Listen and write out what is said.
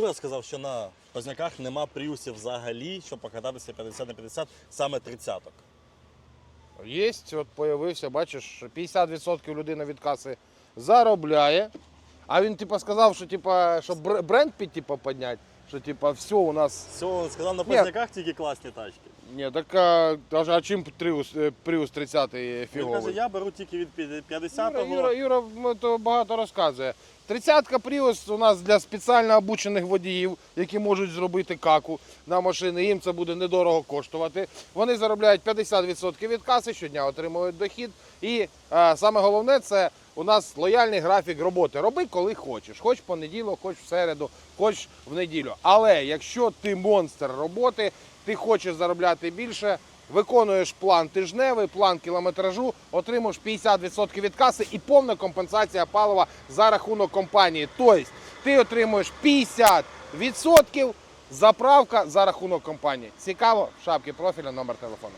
Юра сказав, що на Позняках нема пріусів взагалі, щоб покататися 50 на 50, саме тридцяток. Є, от появився, бачиш, 50% людина від каси заробляє. А він типа сказав, що типа, щоб бренд під типа підняти, що типа все у нас. Все, він сказав, на. Позняках тільки класні тачки. Ні, так а, а, а чим Prius, е, Prius 30 Він фіговий? каже, я беру тільки від 50-го. Юра, Юра м, то багато розказує. Тридцятка Prius у нас для спеціально обучених водіїв, які можуть зробити каку на машини. Їм це буде недорого коштувати. Вони заробляють 50% від каси, щодня отримують дохід. І е, саме головне це у нас лояльний графік роботи. Роби коли хочеш. Хоч в понеділок, хоч в середу, хоч в неділю. Але якщо ти монстр роботи, ти хочеш заробляти більше, виконуєш план тижневий, план кілометражу, отримуєш 50% від каси і повна компенсація палива за рахунок компанії. Тобто ти отримуєш 50% заправка за рахунок компанії. Цікаво, в шапці профіля номер телефону.